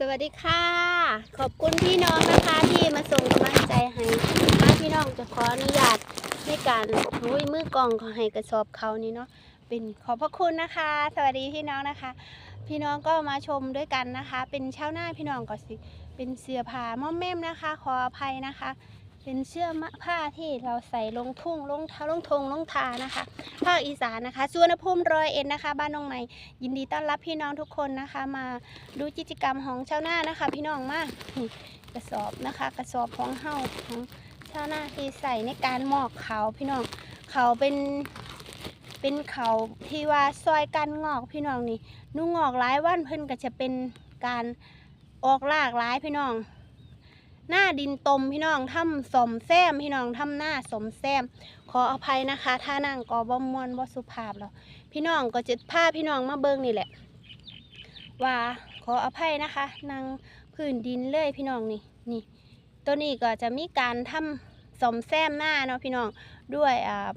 สวัสดีค่ะ ขอบคุณพี่น้องนะคะที่มาส่งกำลังใจให้มาพี่น้องจะขออนุญาตในการหุ้ยมือกล่องขอให้กระสอบเขานี่เนาะเป็นขอบพระคุณนะคะ สวัสดีพี่น้องนะคะ พี่น้องก็มาชมด้วยกันนะคะ เป็นเช้าวหน้าพี่น้องก็สิเป็นเสื้อผ้าม่อมแม่มนะคะ ขออภัยนะคะ เป็นเสื้อผ้าที่เราใส่ลงทุ่งลงเท้าลงทงลงทานะคะ ภาคอีสานนะคะสุวรรณภูมิรอยเอ็ดนะคะ บ้านน้องใหม่ยินดีต้อนรับพี่น้องทุกคนนะคะ มาดูกิจกรรมของชาวนานะคะ พี่น้องมากกระสอบนะคะ กระสอบของเฮาของชาวนาที่ใส่ในการหมอกเขาพี่น้องเขาเป็นเป็นเขาที่ว่าซอยกันงอกพี่น้องนี่นุ่งงอกหลายวันเพิ่นก็จะเป็นการออกลากหลายพี่น้อง หน้าดินตมพี่น้องทำสมแซมพี่น้องทำหน้าสมแซม ขออภัยนะคะ ถ้านั่งก็บ่มวนบ่สุภาพแล้วพี่น้องก็จะพาพี่น้องมาเบิ่งนี่แหละ ว่าขออภัยนะคะนั่งพื้นดินเลยพี่น้องนี่นี่ ตัวนี้ก็จะมีการทำสมแซมหน้าเนาะพี่น้องด้วยอ่า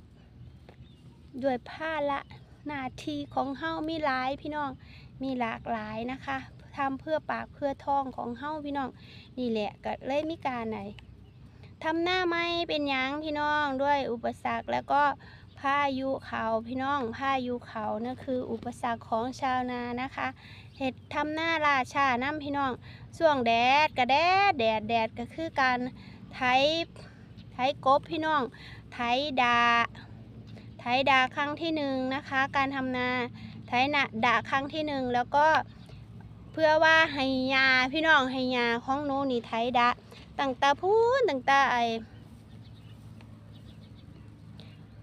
ด้วยผ้าละหน้าที่ของเฮ้ามีหลายพี่น้องมีหลากหลายนะคะ ทำเพื่อปากเพื่อท้องของเฮ้าพี่น้องนี่แหละก็เลยมีการไหนทำหน้าไม้เป็นยังพี่น้องด้วยอุปสรรคแล้วก็พายุเขาพี่น้องพายุเขานั่นคืออุปสรรคของชาวนานะคะเห็ดทำหน้าราชาน้ำพี่น้องช่วงแดดกระแดดแดดแดดก็คือการไถไถกบพี่น้องไถดาไถดาครั้งที่หนึ่งนะคะ การทำนาไถนาดาครั้งที่หนึ่งแล้วก็ เพื่อว่าให้ยาพี่น้องให้ยาของหนูนี่ไถดาตั้งตาพูนตั้งตาไอ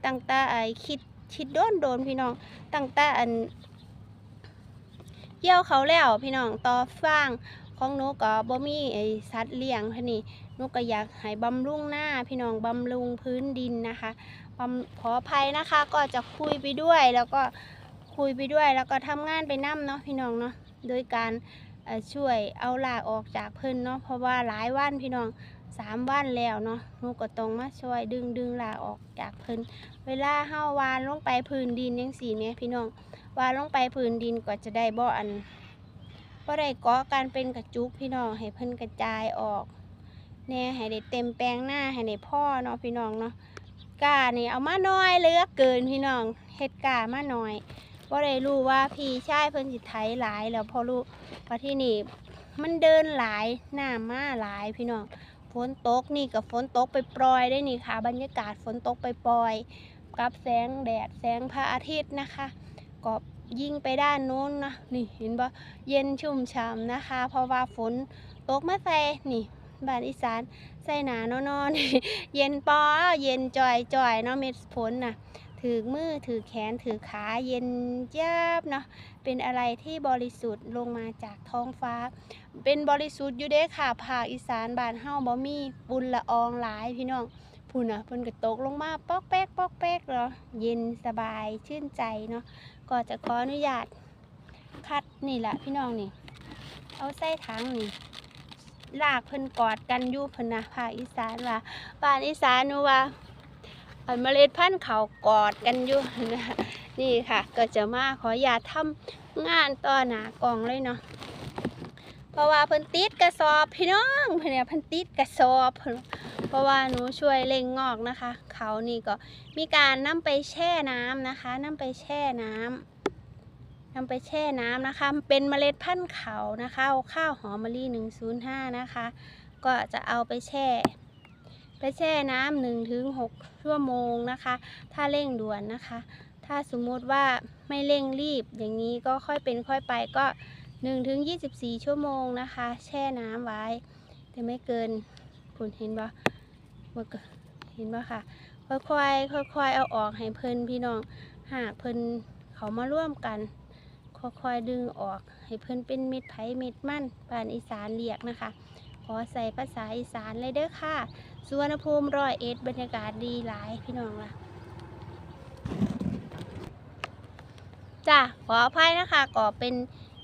ตั้งตาไอคิดคิดโดนโดนพี่น้องตั้งตาอันเกี่ยวเขาแล้วพี่น้องต่อฟางของหนูก็บ่มีไอสัตว์เลี้ยงพะนี่หนูก็อยากให้บำรุงหน้าพี่น้องบำรุงพื้นดินนะคะบำขออภัยนะคะก็จะคุยไปด้วยแล้วก็คุยไปด้วยแล้วก็ทำงานไปนํเนาะพี่น้องเนาะ โดยการช่วยเอาลากออกจากเพิ่นเนาะเพราะว่าหลายวันพี่น้องสามวันแล้วเนาะหนูก็ต้องมาช่วยดึงดึงลากออกจากเพิ่นเวลาเฮาวานลงไปพื้นดินยังสีเนี่ยพี่น้องวานลงไปพื้นดินก็จะได้บ่ออันบ่ได้กาะกันเป็นกระจุกพี่น้องให้เพิ่นกระจายออกแน่ให้ได้เต็มแปลงหน้าให้ได้พ่อเนาะพี่น้องเนาะกานี่เอามาน้อยเหลือเกินพี่น้องเฮ็ดกามาน้อย บ่ได้รู้ว่าพี่ชายเพิ่นสิไถหลายแล้วพอรู้เพราที่นี่มันเดินหลายหน้ำมาหลายพี่น้องฝนตกนี่กับฝนตกไปปล่อยได้นี่ค่ะ บรรยากาศฝนตกไปปล่อย กับแสงแดดแสงพระอาทิตย์นะคะก็ยิ่งไปด้านโน้นนะนี่เห็นบ่เย็นชุ่มฉ่ำนะคะ เพราะว่าฝนตกมาใส่นี่บ้านอีสานใส่หนานอนๆเย็นปอเย็นจ่อยจ่อยเนาะเม็ดฝนน่ะ ถือมือถือแขนถือขาเย็นเจี๊ยบเนาะเป็นอะไรที่บริสุทธิ์ลงมาจากท้องฟ้า เป็นบริสุทธิ์อยู่เด้ค่ะภาคอีสานบ้านเฮาบ่มีฝุ่นละอองหลายพี่น้องพุ่นน่ะพิ่นก็ตกลงมาปอกแป๊กปอกแป๊กเนาะเย็นสบายชื่นใจเนาะก็จะขออนุญาตคัดนี่แหละพี่น้องนี่ เอาใส่ถังนี่ลากเพิ่นกอดกันอยู่เพิ่นนะภาคอีสานว่าบ้านอีสานนูว่า เมล็ดพันธุ์เขากอดกันอยู่นี่ค่ะ ก็จะมาขออย่าทำงานต่อหนากองเลยเนาะเพราะว่าเพิ่นติดกระสอบพี่น้องเพิ่นเนี่ยเพิ่นติดกระสอบ เพราะว่าหนูช่วยเล่งงอกนะคะ เขานี่ก็มีการนำไปแช่น้ำนะคะนำไปแช่น้ำนำไปแช่น้ำนะคะ เป็นเมล็ดพันธุ์เขานะคะข้าวหอมมะลิ105 นะคะ ก็จะเอาไปแช่ ไปแช่น้ำหนึ่งถึงหกชั่วโมงนะคะ ถ้าเร่งด่วนนะคะ ถ้าสมมติว่าไม่เร่งรีบอย่างนี้ก็ค่อยเป็นค่อยไปก็1ถึง24ชั่วโมงนะคะ แช่น้ำไว้ แต่ไม่เกินคุณเห็นบ่บ่เกินเห็นบ่ค่ะ ค่อยๆค่อยๆเอาออกให้เพิ่นพี่น้องหากเพิ่นเขามาร่วมกันค่อยๆดึงออกให้เพิ่นเป็นเม็ดไผ่เม็ดมันปานอีสานเรียกนะคะ ขอใส่ภาษาอีสานเลยเด้อค่ะ สุวรรณภูมิร้อยเอ็ดบรรยากาศดีหลายพี่น้องล่ะจ้ะขออภัยนะคะก็เป็น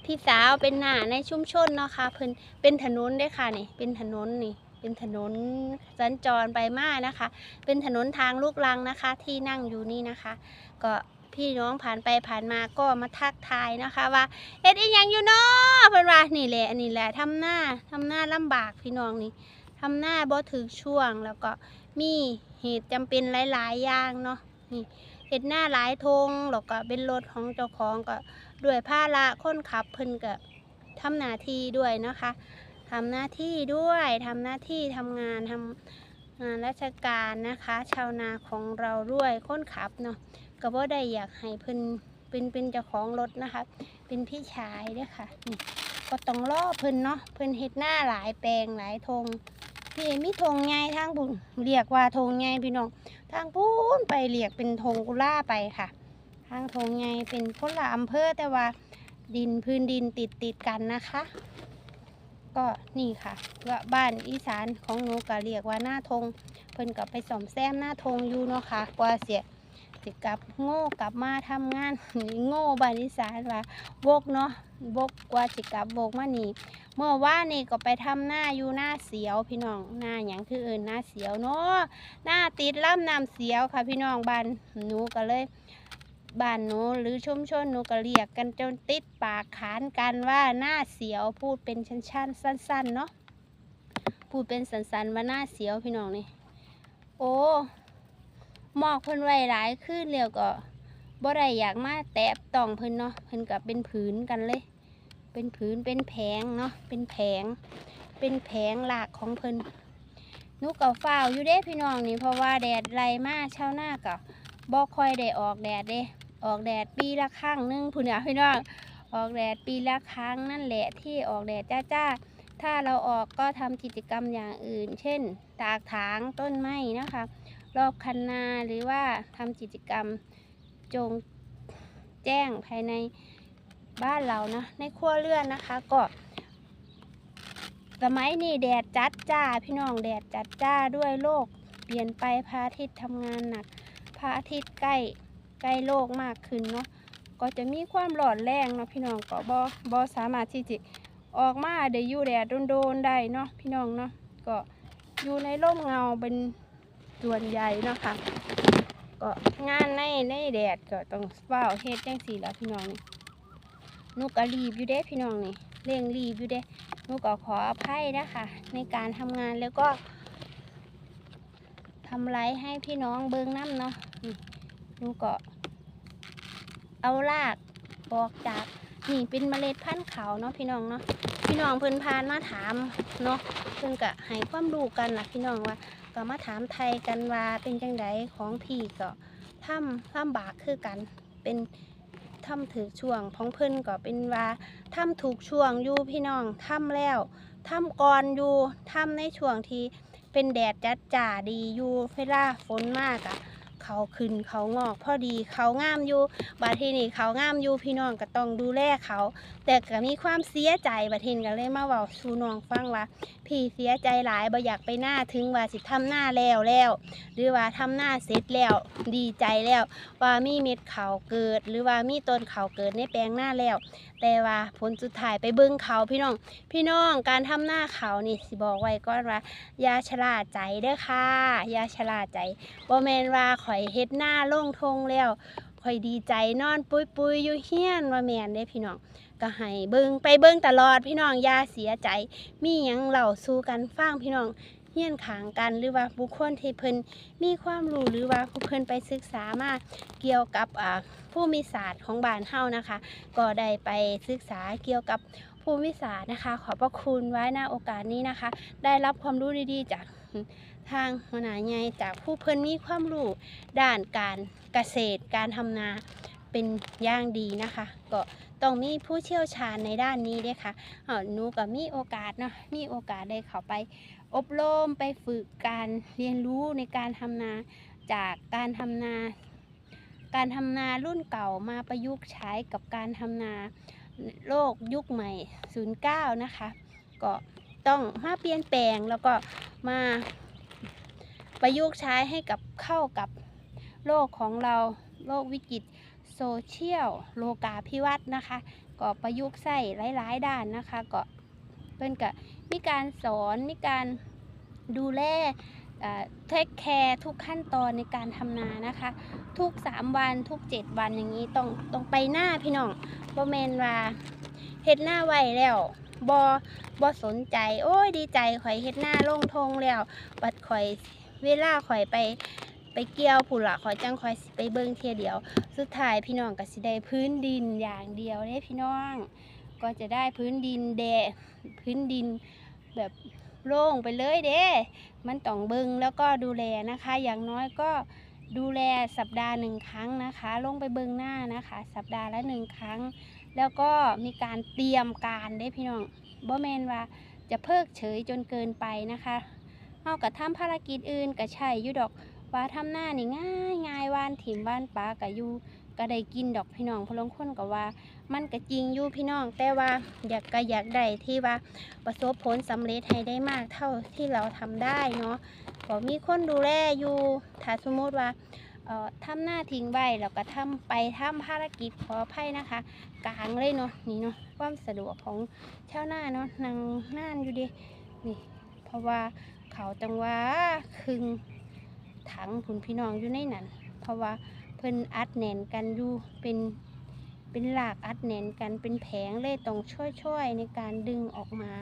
พี่สาวเป็นหน้าในชุมชนเนาะค่ะเพิ่นเป็นถนนเด้ค่ะนี่เป็นถนนนี่เป็นถนนสัญจรไปมานะคะ เป็นถนนทางลูกลังนะคะ ที่นั่งอยู่นี่นะคะ ก็พี่น้องผ่านไปผ่านมาก็มาทักทายนะคะว่าเอ็ดอีหยังอยู่เนาะเพิ่นว่านี่แหละนี่แหละทำหน้าทำหน้าลำบากพี่น้องนี่ ทำหน้าบ่ถึกช่วงแล้วก็มีเหตุจำเป็นหลายๆอย่างเนาะนี่เฮ็ดหน้าหลายทงแล้วก็เป็นรถของเจ้าของก็ด้วยภาระค้นขับเพิ่นก็ทำหน้าที่ด้วยนะคะทำหน้าที่ด้วยทำหน้าที่ทำงานทำงานราชการนะคะ ชาวนาของเราด้วยค้นขับเนาะก็บ่ได้อยากให้เพิ่นเป็นเป็นเจ้าของรถนะคะ เป็นพี่ชายด้วยค่ะก็ต้องรอเพิ่นเนาะเพิ่นเฮ็ดหน้าหลายแปลงหลายธง พี่มีธงใหญ่ทางบุญเรียกว่าธงใหญ่พี่น้องทางพูนไปเรียกเป็นธงกุล่าไปค่ะ ทางธงใหญ่เป็นคนละอำเภอแต่ว่าดินพื้นดินติดติดกันนะคะ ก็นี่ค่ะว่าบ้านอีสานของหนูก็เรียกว่าหน้าธงเพิ่นก็ไปสอมแซมหน้าธงอยู่เนาะค่ะกว่าเสียสิกลับโง่กลับมาทำงานโง่บ้านอีสานว่าบกเนาะ บกกว่าจิกลับบกมานี่เมื่อว่านี่ก็ไปทำหน้าอยู่หน้าเสียวพี่น้องหน้าอย่างคือเอินหน้าเสียวเนาะหน้าติดล่ำน้ำเสียวค่ะ พี่น้องบ้านหนูก็เลยบ้านหนูหรือชุมชนหนูก็เรียกกันจนติดปากขานกันว่าหน้าเสียวพูดเป็นชั้นๆสั้นๆเนาะพูดเป็นสันๆว่าหน้าเสียวพี่น้องนี่โอ้หมอกเพิ่นไว้หลายขึ้นเร็วก็บ่ได้อยากมาแตะต้องเพิ่นเนาะเพิ่นกับเป็นผืนกันเลย เป็นผืนเป็นแผงเนาะเป็นแผง เป็นแผงหลากของเพิ่นนูก็ฝ้าวอยู่เด้พี่น้องนี่เพราะว่าแดดไล่มาเช้าหน้าก็บ่คอยได้ออกแดดเด้ออกแดดปีละครั้งนึงพุ่นน่ะพี่น้องออกแดดปีละครั้งนั่นแหละที่ออกแดดจ้าๆถ้าเราออกก็ทำกิจกรรมอย่างอื่น เช่น ตากถางต้นไม้นะคะ รอบคันนาหรือว่าทำกิจกรรมจงแจ้งภายใน บ้านเรานะในครัวเรือนนะคะก็สมัยนี้แดดจัดจ้าพี่น้องแดดจัดจ้าด้วยโลก เปลี่ยนไปพระอาทิตย์ทำงานหนักพระอาทิตย์ใกล้ใกล้โลกมากขึ้นเนาะก็จะมีความร้อนแรงเนาะพี่น้องก็บอบอสามารถที่จะออกมาได้อยู่แดดโดนๆได้เนาะพี่น้องเนาะก็อยู่ในร่มเงาเป็นส่วนใหญ่เนาะค่ะก็งานในในแดดก็ต้องเฝ้าเฮ็ดจังสี่ละพี่น้องนี่ นูก็รีบอยู่เด้พี่น้องนี่เร่งรีบอยู่เด้นูก็ขออภัยนะคะ ในการทำงานแล้วก็ทำไรให้พี่น้องเบิ่งน้ำเนาะนี่หนูก็เอารากบอกจากนี่เป็นเมล็ดพันธุ์ขาวเนาะพี่น้องเนาะพี่น้องเพิ่นพานมาถามเนาะเพิ่นก็ให้ความรู้กันล่ะพี่น้องว่าก็มาถามไทยกันว่าเป็นจังไดของพี่ก็ทำลำบากคือกันเป็น ทำถือช่วงของเพิ่นก็เป็นว่าทำถูกช่วงอยู่พี่น้องทำแล้วทำก่อนอยู่ทำในช่วงที่เป็นแดดจัดจ่าดีอยู่เวลาฝนมากอะ เขาขึ้นเขางอกพอดีเขางามอยู่บาทีนี่เขางามอยู่พี่น้องก็ต้องดูแลเขา แต่ก็มีความเสียใจบาทีนก็เลยมาเว้าสู่น้องฟังว่า พี่เสียใจหลายบ่อยากไปหน้าถึงว่าสิทำหน้าแล้วแล้ว หรือว่าทำหน้าเสร็จแล้วดีใจแล้ว ว่ามีเม็ดเขาเกิด หรือว่ามีต้นเขาเกิดในแปลงหน้าแล้ว แต่ว่าผลสุดท้ายไปเบิ้งเขาพี่น้อง พี่น้องการทำหน้าเขานี่สิบอกไว้ก่อนว่ายาชล่าใจเด้อค่ะยาชล่าใจบ่แมนว่าข่อยเฮ็ดหน้าล่งทงแล้วข่อยดีใจนอนปุยปุยอยู่เฮียนว่าแมนเด้พี่น้องก็ให้เบิ่งไปเบิ่งตลอดพี่น้องยาเสียใจ มีหยังเหล่าสู่กันฟังพี่น้องเฮียนขางกันหรือว่าบุคคลที่เพิ่นมีความรู้หรือว่าผู้เพิ่นไปศึกษามาเกี่ยวกับอ่า ภูมิศาสตร์ของบ้านเฮานะคะ ก็ได้ไปศึกษาเกี่ยวกับภูมิศาสตร์นะคะ ขอบพระคุณไว้หน้าโอกาสนี้นะคะ ได้รับความรู้ดีๆ จากทางหัวหน้าใหญ่จากผู้เพิ่นมีความรู้ด้านการเกษตรการทำนาเป็นย่างดีนะคะ ก็ต้องมีผู้เชี่ยวชาญในด้านนี้ด้วยค่ะหนูก็มีโอกาสเนาะมีโอกาสได้เข้าไปอบรมไปฝึกการเรียนรู้ในการทำนาจากการทำนา การทำนารุ่นเก่ามาประยุกต์ใช้กับการทำนาโลกยุคใหม่ 09 นะคะ ก็ต้องมาเปลี่ยนแปลงแล้วก็มาประยุกต์ใช้ให้กับเข้ากับโลกของเราโลกวิกฤตโซเชียลโลกาภิวัตน์นะคะ ก็ประยุกต์ใส่หลาย ๆ ด้านนะคะ ก็เพิ่นก็มีการสอนมีการดูแล เทคแคร์ทุกขั้นตอนในการทำนานะคะ ทุก 3 วันทุก 7 วันอย่างนี้ต้องต้องไปหน้าพี่น้องบ่แมนว่าเฮ็ดหน้าไวแล้วบ่บ่สนใจ โอ้ยดีใจข่อยเฮ็ดหน้าลงทงแล้วบัดข่อยเวลาข่อยไปไปเกี่ยวพุ่นละข่อยจังข่อยไปเบิ่งเทียเดียว สุดท้ายพี่น้องก็สิได้พื้นดินอย่างเดียวเด้พี่น้อง ก็จะได้พื้นดินแดพื้นดินแบบ โล่งไปเลยเด้ มันต้องเบิงแล้วก็ดูแลนะคะ อย่างน้อยก็ดูแลสัปดาห์หนึ่งครั้งนะคะ ลงไปเบิงหน้านะคะ สัปดาห์ละหนึ่งครั้ง แล้วก็มีการเตรียมการได้พี่น้องบ่แมนว่าจะเพิกเฉยจนเกินไปนะคะเอากับทำภารกิจอื่นก็ใช่อยู่ดอกว่าทำหน้านี่ง่ายง่ายว่านถิ่มว่านปลาก็อยู่ ก็ได้กินดอกพี่น้องพลงคนก็ว่า มันก็จริงอยู่พี่น้อง แต่ว่าอยากก็อยากได้ที่ว่าประสบผลสำเร็จให้ได้มากเท่าที่เราทำได้เนาะก็มีคนดูแลอยู่ถ้าสมมติว่าเอ่อทำหน้าทิ้งไว้แล้วก็ทำไปทำภารกิจขออภัยนะคะ กลางเลยเนาะนี่เนาะความสะดวกของชาวนาเนาะนางน่านอยู่ดินี่ เพราะว่าเขาจังว่าคึงถังผุนพี่น้องอยู่ในนั้นเพราะว่า พิ่นอัดแน่นกันอยู่เป็นเป็นหลากอัดแน่นกันเป็นแผงเลยต้องช่วยๆในการดึงออกมา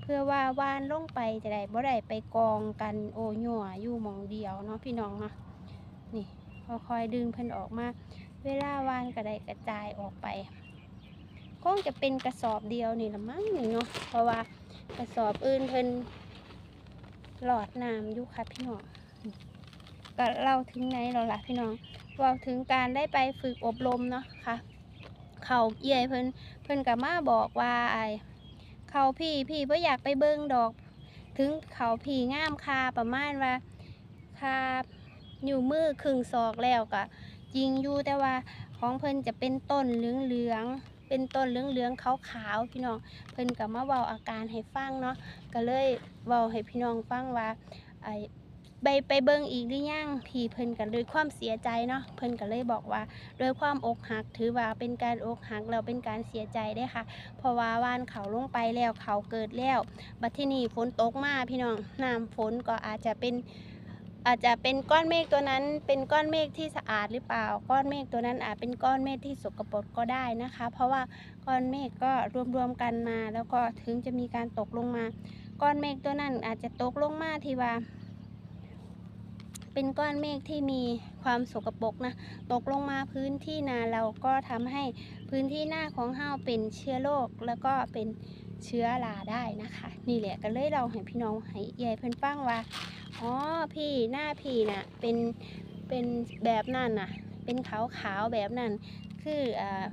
เพื่อว่าว่านลงไปจะได้บ่ได้ไปกองกันโอหยัวอยู่มองเดียวเนาะพี่น้องเนาะนี่ค่อยๆดึงเพิ่นออกมา เวลาว่านก็ได้กระจายออกไปคงจะเป็นกระสอบเดียวนี่ละมั้งนี่เนาะเพราะว่ากระสอบอื่นเพิ่นหลอดน้ำอยู่ค่ะพี่น้องก็เล่าถึงไหนเราล่ะพี่น้อง เว่าถึงการได้ไปฝึกอบรมเนาะค่ะ เขาเอี่ยเพิ่นเพิ่นกับมาบอกว่าไอเขาพี่พี่เพื่ออยากไปเบิ้งดอก ถึงเขาพี่งามคาประมาณว่าคาอยู่มือครึ่งศอกแล้วก็จริงอยู่แต่ว่าของเพิ่นจะเป็นต้นเหลืองๆเป็นต้นเหลืองๆขาวๆพี่น้องเพิ่นก็มาเว้าอาการให้ฟังเนาะก็เลยเว้าให้พี่น้องฟังว่าไอ้ ไปไปเบิ่งอีกหรือยังพี่เพิ่นก็ด้วยความเสียใจเนาะเพิ่นก็เลยบอกว่าด้วยความอกหักถือว่าเป็นการอกหักแล้วเป็นการเสียใจได้ค่ะ เพราะว่าว่านเขาลงไปแล้วเขาเกิดแล้วบัดที่นี่ฝนตกมาพี่น้องน้ำฝนก็อาจจะเป็นอาจจะเป็นก้อนเมฆตัวนั้นเป็นก้อนเมฆที่สะอาดหรือเปล่า ก้อนเมฆตัวนั้นอาจเป็นก้อนเมฆที่สกปรกก็ได้นะคะ เพราะว่าก้อนเมฆก็รวมๆกันมา แล้วก็ถึงจะมีการตกลงมา ก้อนเมฆตัวนั้นอาจจะตกลงมาที่ว่า เป็นก้อนเมฆที่มีความสกปรกนะ ตกลงมาพื้นที่นาเราก็ทำให้พื้นที่หน้าของเฮาเป็นเชื้อโรคแล้วก็เป็นเชื้อราได้นะคะ นี่แหละก็เลยเราให้พี่น้องให้ใหญ่เพิ่นฟังว่าอ๋อพี่หน้าพี่น่ะเป็นเป็นแบบนั้นน่ะ เป็นขาวขาวๆแบบนั้นคืออ่า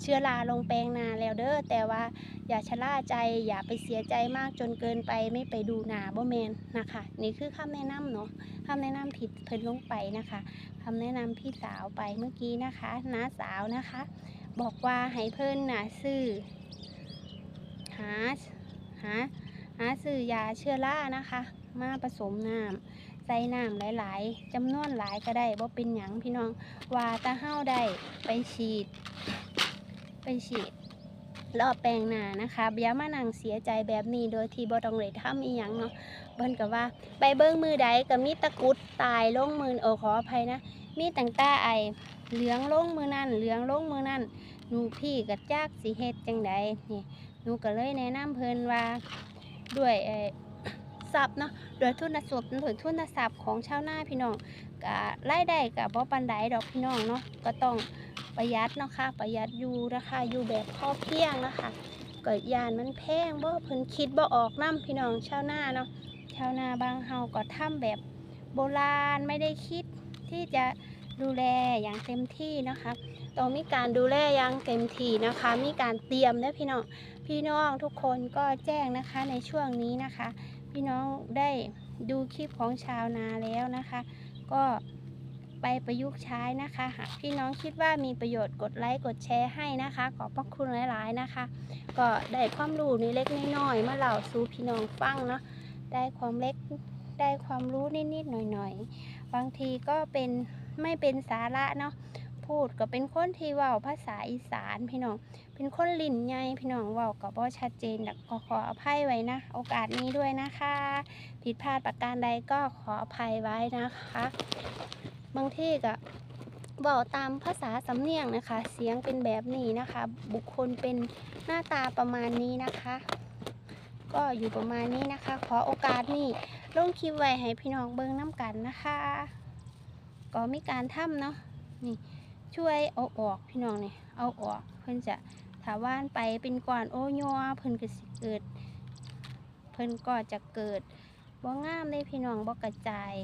เชื้อราลงแปลงนาแล้วเด้อแต่ว่าอย่าชะล่าใจอย่าไปเสียใจมากจนเกินไปไม่ไปดูนาบ่แมนนะคะ นี่คือคำแนะนำเนาะคำแนะนำผิดเพิ่นลงไปนะคะคำแนะนำพี่สาวไปเมื่อกี้นะคะน้าสาวนะคะ บอกว่าให้เพิ่นนะซื้อหาหาหาซื้อยาเชื้อรานะคะ มาผสมน้ำใส่น้ำหลาย ๆจำนวนหลายก็ได้บ่เป็นหยังพี่น้องว่าตาเฮาได้ไปฉีด ไปฉีดรอบแปลงนานะคะอย่ามานั่งเสียใจแบบนี้โดยที่บ่ต้องเลยทำอีหยังเนาะเบิ่นก็ว่า ไปเบิ่งมือใดก็มีตะกุดตายลงมือโอ้ขออภัยนะ มีตังต่ไอเหลืองลงมือนั่นเหลืองลงมือนั่นหนูพี่ก็จักสิเฮ็ดจังใดนี่หนูก็เลยแนะนำเพิ่นว่าด้วยเอ่อ ทรัพย์เนาะโดยทุนทรัพย์ด้วยทุนทรัพย์ของชาวนาพี่น้องก็รายได้ก็บ่ปานใดดอกพี่น้องเนาะก็ต้องประหยัดเนาะค่ะประหยัดอยู่นะคะอยู่แบบพอเพียงนะคะก็ยานมันแพงบ่เพิ่นคิดบ่ออกนํพี่น้องชาวนาเนาะชาวนาบางเฮาก็ทำแบบโบราณไม่ได้คิดที่จะดูแลอย่างเต็มที่นะคะต้องมีการดูแลอย่างเต็มที่นะคะ มีการเตรียมนะพี่น้อง พี่น้องทุกคนก็แจ้งนะคะในช่วงนี้นะคะ พี่น้องได้ดูคลิปของชาวนาแล้วนะคะ ก็ไปประยุกต์ใช้นะคะ หากพี่น้องคิดว่ามีประโยชน์กดไลค์กดแชร์ให้นะคะ ขอบพระคุณหลายๆนะคะ ก็ได้ความรู้ในเล็กน้อยๆมาเล่าสู่พี่น้องฟังเนาะได้ความเล็กได้ความรู้นิดๆหน่อยๆบางทีก็เป็นไม่เป็นสาระเนาะ พูดก็เป็นคนที่เว้าภาษาอีสานพี่น้อง เป็นคนลิ้นใหญ่พี่น้องเว้าก็บ่ชัดเจนก็ขออภัยไว้นะ โอกาสนี้ด้วยนะคะ ผิดพลาดประการใดก็ขออภัยไว้นะคะ บางที่ก็เว้าตามภาษาสำเนียงนะคะ เสียงเป็นแบบนี้นะคะ บุคคลเป็นหน้าตาประมาณนี้นะคะ ก็อยู่ประมาณนี้นะคะ ขอโอกาสนี้ลงคลิปไว้ให้พี่น้องเบิ่งน้ำกันนะคะ ก็มีการทำเนาะนี่ ช่วยเอาออกพี่น้องเนี่ยเอาออกเพิ่อนจะถาว่านไปเป็นก่อนโอ้ยอเพิ่อนก็สิเกิด เพิ่อนก็จะเกิดบ่งามเลยพี่น้องบ่กระจาย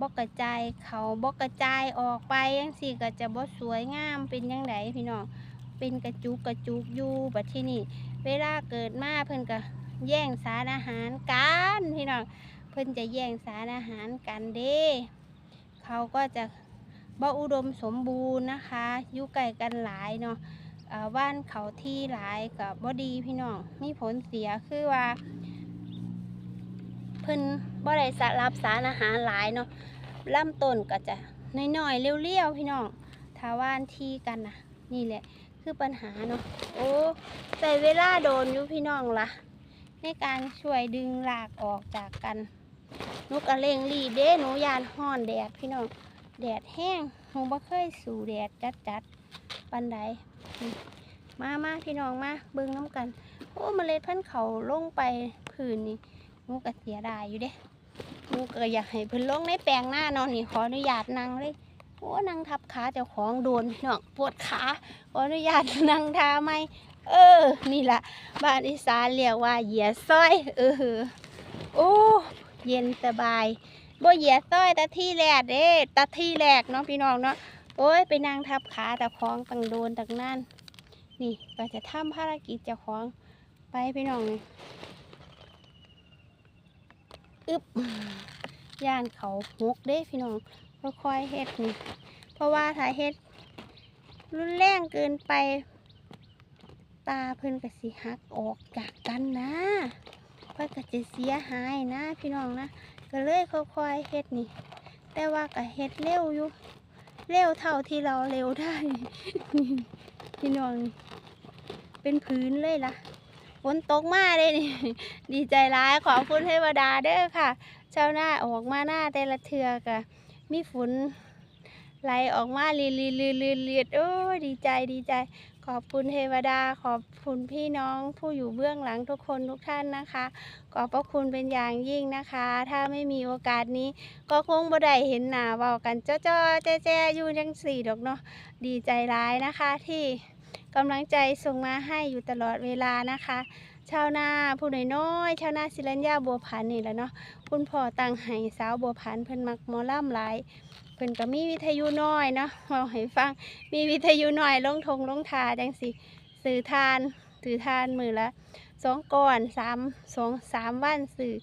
บ่กระจายเขาบ่กระจายออกไปจังซี่ก็จะบ่สวยงามเป็นจังไดพี่น้องเป็นกระจุกกระจุกอยู่บัดที่นี่เวลาเกิดมาเพิ่อนก็แย่งสารอาหารกันพี่น้องเพิ่อนจะแย่งสารอาหารกันเด้เขาก็จะ บ่อุดมสมบูรณ์นะคะอยู่ใกล้กันหลายเนาะว่านเขาที่หลายกับบ่ดีพี่น้องมีผลเสียคือว่า เพิ่นบ่ได้สรับสารอาหารหลายเนาะลำต้นก็จะน้อยๆเรียวๆพี่น้องถ้าว่านที่กันนะนี่แหละคือปัญหาเนาะโอ้ใส่เวลาโดนอยู่พี่น้องละในการช่วยดึงรากออกจากกันนูกระเลงรีเด้หนูยานห้อนแดดพี่น้อง แดดแห้งหนูบ่เคยสู่แดดจัดจัดๆปันใดมามาพี่น้องมาเบิ่งน้ำกัน โอ้เมล็ดพันธุ์เขาลงไปพื้นนี่หนูก็เสียดายอยู่เด้หนูก็อยากให้พิ่นลงในแปลงหน้านอนนี่ขออนุญาตนั่งเลยโอ้นั่งทับขาเจ้าของโดนพี่น้องปวดขาขออนุญาตนั่งทาไหมเออ นี่ละบ้านอีสานเรียกว่าเหยียซอย เออโอ้เย็นสบาย บ่เหยียดซ้อยต่ที่แรกเด้ตาที่แรกเนาะพี่น้องเนาะโอ้ยไปนั่งทับขาแต่คองตังโดนตังนั่นนี่ก็จะทำภารกิจเจ้าของไปพี่น้องนี่อึบย่านเขาหกเด้พี่น้องค่อยๆเฮ็ดนี่เพราะว่าถ้าเฮ็ดรุนแรงเกินไป ตาเพิ่นก็สิหักออกจากกันนะเพื่อก็จะเสียหายนะพี่น้องนะ ก็เลยค่อยๆเฮ็ดนี่ แต่ว่าก็เฮ็ดเร็วอยู่ เร็วเท่าที่เราเร็วได้ พี่น้องนี่เป็นพื้นเลยล่ะฝนตกมาเลยนี่ ดีใจร้ายขอบคุณเทวดาเด้อค่ะเจ้าหน้าออกมาหน้าแต่ละเทือกะมีฝนไหลออกมาลีลีลีลีลีดโอ้ดีใจดีใจ อบคุณเทวดา ขอบคุณพี่น้องผู้อยู่เบื้องหลังทุกคนทุกท่านนะคะ ขอบพระคุณเป็นอย่างยิ่งนะคะ ถ้าไม่มีโอกาสนี้ ก็คงบ่ได้เห็นหน้าเว้ากันจ้อๆแจ้ๆอยู่จังสี่ดอกเนาะดีใจร้ายนะคะที่กำลังใจส่งมาให้อยู่ตลอดเวลานะคะ ชาวนาผู้น้อยๆชาวนาศิลัญญาบัวพันนี่แหละเนาะคุณพ่อตั้งให้สาวบัวพันเพิ่นมักมอล่ำหลาย พิ่นก็มีวิทยุน้อยเนาะเมาให้ฟังมีวิทยุหน่อยลงทงลงทาจังสิสื่อทานสื่อทานมือละสองก่อนสามสองสามวันสื่อ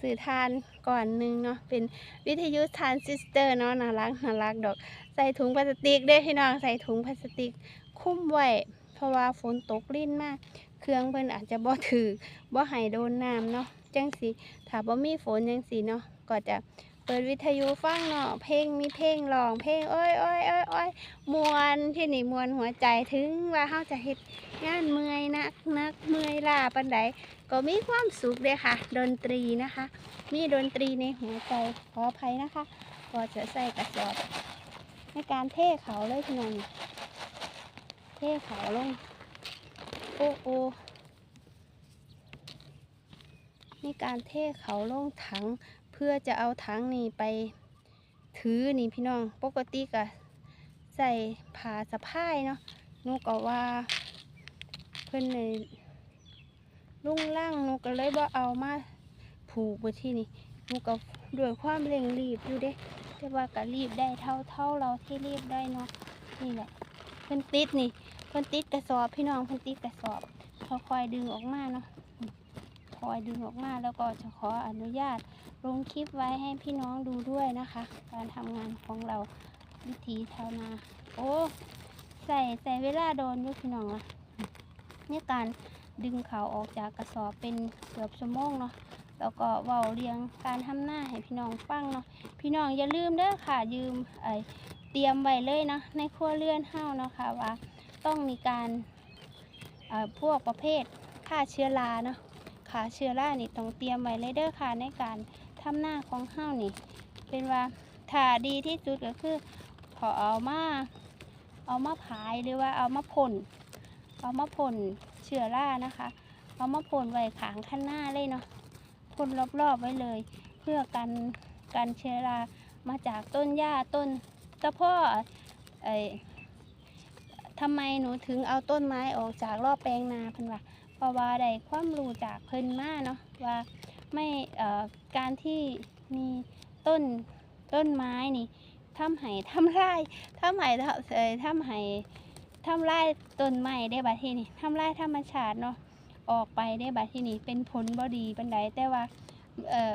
สื่อทานก่อนหนึ่งเนาะเป็นวิทยุทานซิสเตอร์เนาะน่ารักน่ารักดอก ใส่ถุงพลาสติกเด้พี่น้องใส่ถุงพลาสติกคุ้มไว้เพราะว่าฝนตกลิ่นมาก เครื่องเพิ่นอาจจะบ่ถือบ่ให้โดนน้ำเนาะจังสิถ้าบ่มีฝนจังสิเนาะก็จะ เปิดวิทยุฟังเนาะเพลงมีเพลงร้องเพลงโอ้ยโอ้ยโอ้ยโอ้ยมวนที่นี่มวนหัวใจถึงว่าเขาจะเฮ็ดงานเมื่อยนักนักเมื่อยล้าปันใดก็มีความสุขเลยค่ะ ดนตรีนะคะ มีดนตรีในหัวใจขออภัยนะคะก็จะใส่กระสอบในการเทเขาเลยพี่น้องเทเขาลงโอ้โอ้มีการเทเขาลงถัง พื่อจะเอาถังนี่ไปถือนี่พี่น้อง ปกติกะใส่ผ้าสะพายเนาะนูก็ว่า เพิ่อนในลุ่งล่างนูก็เลยบ่เอามาผูกไว้ที่นี่นูก็ด้วยความเร่งรีบอยู่เด้แต่ว่าก็รีบได้เท่าเท่าเราที่รีบได้เนาะนี่แหละเพิ่อนติดนี่เพิ่อนติดกระสอบพี่น้องเพิ่อนติดกระสอบค่อยๆดึงออกมาเนาะคอยดึงออกมาแล้วก็จะขออนุญาต ลงคลิปไว้ให้พี่น้องดูด้วยนะคะ การทำงานของเราวิธีชาวนาโอ้ใส่ใส่เวลาโดนยุพี่น้องอะเนี่ยการดึงเขาออกจากกระสอบเป็นเกือบชั่วโมงเนาะแล้วก็เว้าเรียงการทำหน้าให้พี่น้องฟังเนาะพี่น้องอย่าลืมเด้อค่ะยืมไอเตรียมไว้เลยนะในครัวเรือนเฮาเนาะค่ะว่าต้องมีการพวกประเภทฆ่าเชื้อราเนาะฆ่าเชื้อรานี่ต้องเตรียมไว้เลยเด้อค่ะในการ ทำหน้าของเฮานี่ เป็นว่าถ้าดีที่สุดก็คือพเขาเอามาเอามาผายหรือว่าเอามาพ่นเอามาพ่นเชื้อรานะคะ เอามาพ่นไว้ขางข้างหน้าเลยเนาะพ่นรอบๆไว้เลย เพื่อกันกันเชื้อรามาจากต้นหญ้าต้นตะพ่อไอ้ทำไมหนูถึงเอาต้นไม้ออกจากรอบแปลงนาเพิ่นว่าเพราะว่าได้ความรู้จากเพิ่นมาเนาะว่า ไม่การที่มีต้นต้นไม้นี่ทำให้ทำลายทำให้ทำเอ่อทำให้ทำลายต้นไม้ได้บัดทีนี่ทำลายธรรมชาติเนาะออกไปได้บัดทีนี่เป็นผลบ่ดีปานใดแต่ว่าเอ่อ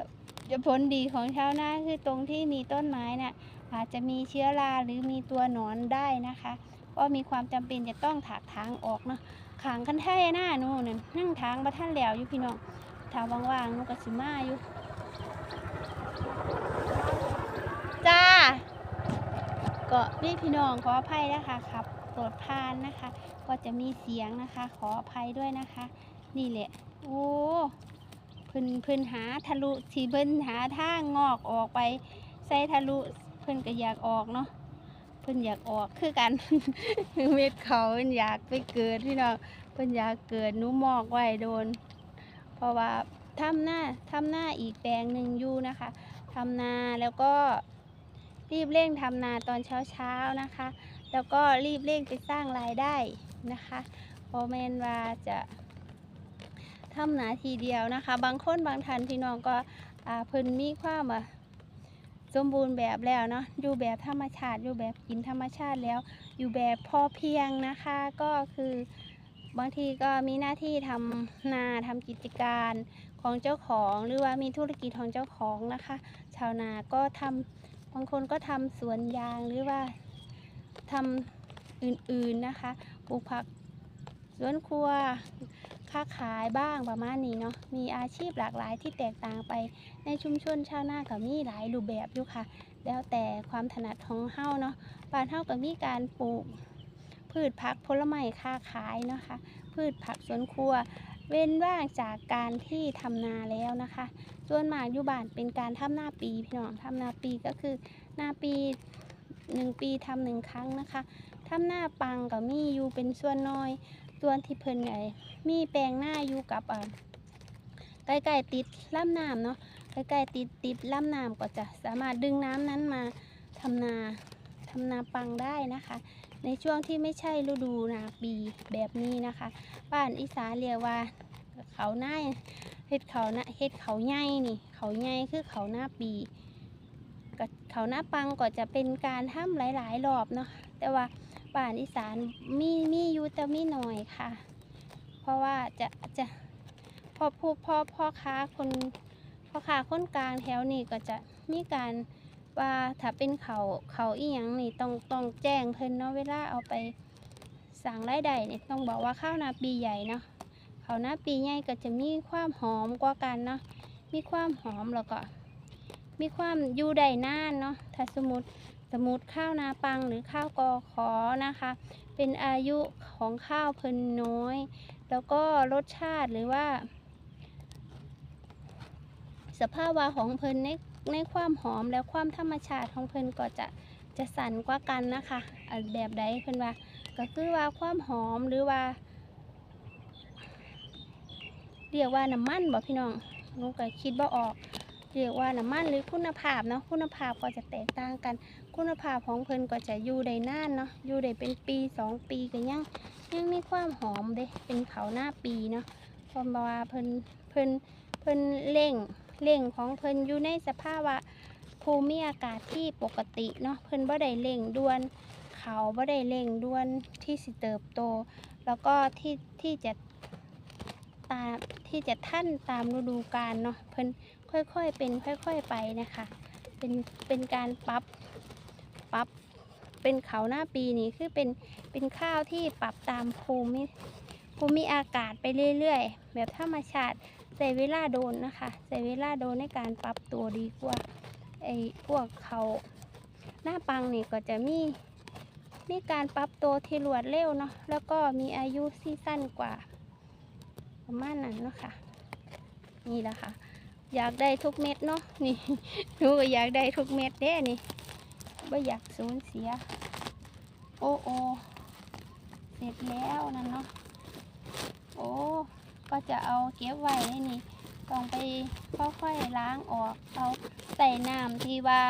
ผลดีของชาวนาคือตรงที่มีต้นไม้น่ะอาจจะมีเชื้อราหรือมีตัวหนอนได้นะคะก็มีความจำเป็นจะต้องถากทางออกเนาะขางคันแท่หน้านู่นนั่งทางมาท่านแล้วอยู่พี่น้อง ถ้าว่างๆนูก็สิมาอยู่ จ้า ก็พี่พี่น้องขออภัยนะคะขับรถผ่านนะคะ ก็จะมีเสียงนะคะ ขออภัยด้วยนะคะ นี่แหละ โอ้พิ่นพิ่นหาทะลุทีเพิ่นหาทางงอกออกไป ใส่ทะลุเพิ่นก็อยากออกเนาะเพิ่นอยากออกคือกันเม็ดเขาเพิ่นอยากไปเกิดพี่น้องเพิ่นอยากเกิดนูหมอกไว้โดน เพราะว่าทำหน้าทำหน้าอีกแปลงหนึ่งอยู่นะคะทำนาแล้วก็รีบเร่งทำนาตอนเช้าเช้าๆนะคะ แล้วก็รีบเร่งไปสร้างรายได้นะคะเพอแมนว่าจะทำนาทีเดียวนะคะ บางคนบางท่านพี่น้องก็อ่าเพิ่นมีความอะสมบูรณ์แบบแล้วเนาะอยู่แบบธรรมชาติอยู่แบบกินธรรมชาติแล้ว อยู่แบบพอเพียงนะคะก็คือ บางทีก็มีหน้าที่ทำนาทำกิจการของเจ้าของหรือว่ามีธุรกิจของเจ้าของนะคะ ชาวนาก็ทำบางคนก็ทำสวนยางหรือว่าทำอื่นๆนะคะปลูกผักสวนครัวค้าขายบ้างประมาณนี้เนาะมีอาชีพหลากหลายที่แตกต่างไปในชุมชนชาวนาก็มีหลายรูปแบบอยู่ค่ะ แล้วแต่ความถนัดของเฮ้าเนาะบ้านเฮ้าก็มีการปลูก พืชผักผลไม้ค้าขายนะคะ พืชผักสวนครัว เว้นว่างจากการที่ทำนาแล้วนะคะ ส่วนมากอยู่บ้านเป็นการทำหน้าปีพี่น้องทำนาปีก็คือหน้าปีหนึ่งปีทำหนึ่งครั้งนะคะทำหน้าปังก็มีอยู่เป็นส่วนน้อยส่วนที่เพิ่นไงมีแปลงหน้าอยู่กับอ่าใกล้ๆติดลำน้ำเนาะใกล้ๆติดติดลำน้ำก็จะสามารถดึงน้ำนั้นมาทำนาทำนาปังได้นะคะ ในช่วงที่ไม่ใช่ฤดูนาปีแบบนี้นะคะ บ้านอีสานเรียกว่าเขาหน้าเฮ็ดเขาหน้าเฮ็ดเขาใหญ่นี่ เขาใหญ่คือเขาหน้าปีก็เขาหน้าปังก็จะเป็นการทำหลาย ๆ รอบเนาะแต่ว่าป่านอีสานมีมีอยู่แต่มีหน่อยค่ะ เพราะว่าจะจะพอผู้พ่อพ่อค้าคนพ่อค้าคนกลางแถวนี้ก็จะมีการ ว่าถ้าเป็นเขาเขาอีหยังนี่ต้องต้องแจ้งเพิ่นเนาะเวลาเอาไปสั่งรายได้เนี่ต้องบอกว่าข้าวนาปีใหญ่เนาะเขาวนาปีใหญ่ก็จะมีความหอมกว่ากันเนาะมีความหอมแล้วก็ มีความอยู่ได้นานเนาะถ้าสมมติสมมติข้าวนาปังหรือข้าวกอขอนะคะ เป็นอายุของข้าวเพิ่นน้อย แล้วก็รสชาติหรือว่า สภาพวะของเพิ่นใน ในความหอมและความธรรมชาติของเพิ่นก็จะจะสั่นกว่ากันนะคะแบบใดเพิ่นว่า ก็คือว่าความหอมหรือว่า เรียกว่าน้ำมันบอกพี่น้องหนูก็คิดว่าออก เรียกว่าน้ำมันหรือคุณภาพเนาะคุณภาพก็จะแตกต่างกัน คุณภาพของเพิ่นก็จะอยู่ได้นานเนาะอยู่ได้เป็นปีสองปีก็ยังยังมีความหอมเด้เป็นเขาหน้าปีเนาะเพราะว่าเพิ่นเพิ่นเพิ่นเร่ง เร่งของเพิ่นอยู่ในสภาวะภูมิอากาศที่ปกติเนาะเพิ่นบ่ได้เร่งด่วน เขาบ่ได้เร่งด่วนที่สิเติบโต แล้วก็ที่ที่จะตามที่จะท่านตามฤดูกาลเนาะเพิ่นค่อยๆเป็นค่อยๆไปนะคะ เป็นเป็นการปรับปรับเป็นเขาหน้าปีนี่คือเป็นเป็นข้าวที่ปรับตามภูมิภูมิอากาศไปเรื่อยๆ แบบธรรมชาติ ใส่เวลาโดนนะคะ ใส่เวลาโดนในการปรับตัวดีกว่าไอ้พวกเขาหน้าปังนี่ก็จะมีมีการปรับตัวที่รวดเร็วเนาะแล้วก็มีอายุที่สั้นกว่าประมาณนั้นเนาะค่ะนี่แหละค่ะ อยากได้ทุกเม็ดเนาะนี่หนูก็อยากได้ทุกเม็ดเด้นี่ไม่อยากสูญเสีย โอ้โอเสร็จแล้วนั่นเนาะโอ้ ก็จะเอาเก็บไว้ให้นี่ต้องไปค่อยๆล้างออกเอาใส่น้ำที่ว่า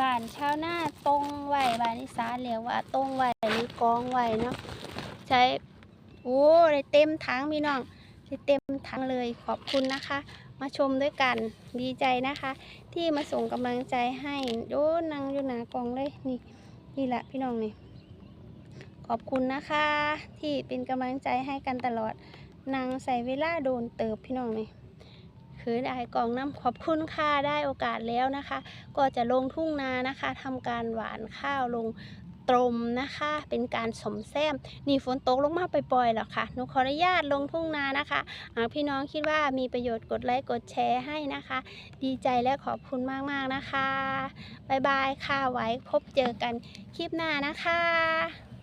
บานชาวนาตรงไว้บานอีสานเรียกว่าตรงไว้หรือกองไว้เนาะใช้โอ้ได้เต็มถังพี่น้องได้เต็มถังเลยขอบคุณนะคะ มาชมด้วยกันดีใจนะคะ ที่มาส่งกำลังใจให้โดนนางอยู่หนากองเลยนี่นี่แหละพี่น้องนี่ขอบคุณนะคะที่เป็นกำลังใจให้กันตลอด นางใส่เวลาโดนเติบพี่น้องนี่คือได้กองน้ำขอบคุณค่ะได้โอกาสแล้วนะคะ ก็จะลงทุ่งนานะคะทำการหวานข้าวลงตรมนะคะ เป็นการสมแซมนี่ฝนตกลงมาปล่อยๆแล้วค่ะหนูขออนุญาตลงทุ่งนานะคะหากพี่น้องคิดว่ามีประโยชน์กดไลค์กดแชร์ให้นะคะ ดีใจและขอบคุณมากๆนะคะ บ๊ายบายค่ะไว้พบเจอกันคลิปหน้านะคะ